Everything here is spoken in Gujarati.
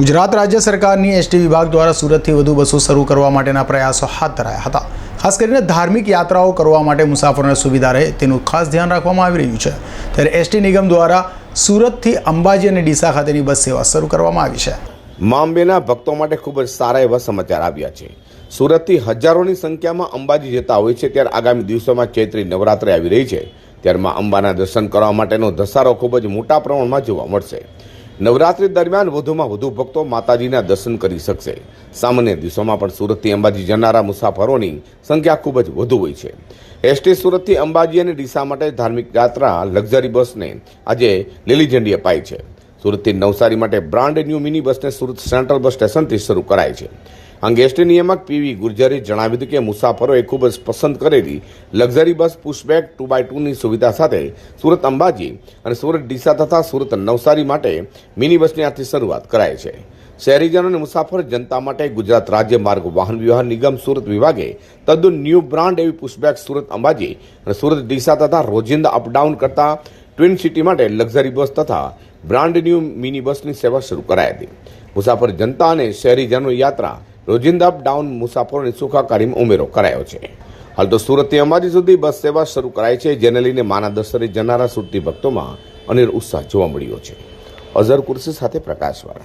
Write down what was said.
ગુજરાત રાજ્ય સરકારની એસટી વિભાગ દ્વારા સુરતથી વધુ બસો શરૂ કરવા માટેના પ્રયાસો હાથ ધરાયા હતા. ખાસ કરીને ધાર્મિક યાત્રાઓ કરવા માટે મુસાફરોને સુવિધા રહે તેનું ખાસ ધ્યાન રાખવામાં આવી રહ્યું છે. ત્યારે એસટી નિગમ દ્વારા સુરતથી અંબાજી અને ડીસા ખાતેની બસ સેવા શરૂ કરવામાં આવી છે. મા અંબેના ભક્તો માટે ખૂબ જ સારા એવા સમાચાર આવ્યા છે. સુરતથી હજારોની સંખ્યામાં અંબાજી જતા હોય છે, ત્યારે આગામી દિવસોમાં ચૈત્રી નવરાત્રિ આવી રહી છે. ત્યારે મા અંબાના દર્શન કરવા માટેનો ધસારો ખૂબ જ મોટા પ્રમાણમાં જોવા મળશે. નવરાત્રિ દરમિયાન વધુમાં વધુ ભક્તો માતાજીના દર્શન કરી શકશે. સામાન્ય દિવસોમાં પણ સુરતથી અંબાજી જનારા મુસાફરોની સંખ્યા ખૂબ જ વધુ હોય છે. એસટી સુરતથી અંબાજી અને ડીસા માટે ધાર્મિક યાત્રા લક્ઝરી બસને આજે લીલી ઝંડી અપાઈ છે. સુરતથી નવસારી માટે બ્રાન્ડ ન્યૂ મિની બસને સુરત સેન્ટ્રલ બસ સ્ટેશનથી શરૂ કરાય છે. અંગે એસટી નિયામક પીવી ગુર્જરે જણાવ્યું હતું કે મુસાફરોએ ખૂબ જ પસંદ કરેલી luxury bus pushback two by ટુની સુવિધા સાથે સુરત અંબાજી અને સુરત ડીસા તથા સુરત નવસારી માટે મિની બસની આજથી શરૂઆત કરાય છે. શહેરીજનો અને મુસાફર જનતા માટે ગુજરાત રાજ્ય માર્ગ વાહન વ્યવહાર નિગમ સુરત વિભાગે તદ્દન ન્યૂ બ્રાન્ડ એવી પુશબેક સુરત અંબાજી અને સુરત ડીસા તથા રોજિંદા અપડાઉન કરતા ટ્વિન સિટી માટે લક્ઝરી બસ તથા બ્રાન્ડ ન્યૂ મિની બસની સેવા શરૂ કરાઈ હતી. મુસાફર જનતા અને શહેરીજનો યાત્રા રોજિંદા ડાઉન મુસાફરોની સુખાકારીમાં ઉમેરો કરાયો છે. હાલ તો સુરતથી અંબાજી સુધી બસ સેવા શરૂ કરાઈ છે, જેને લઈને માના દર્શને જનારા સુરતી ભક્તોમાં અનેર ઉત્સાહ જોવા મળ્યો છે. અઝર કુર્સી સાથે પ્રકાશવાળા.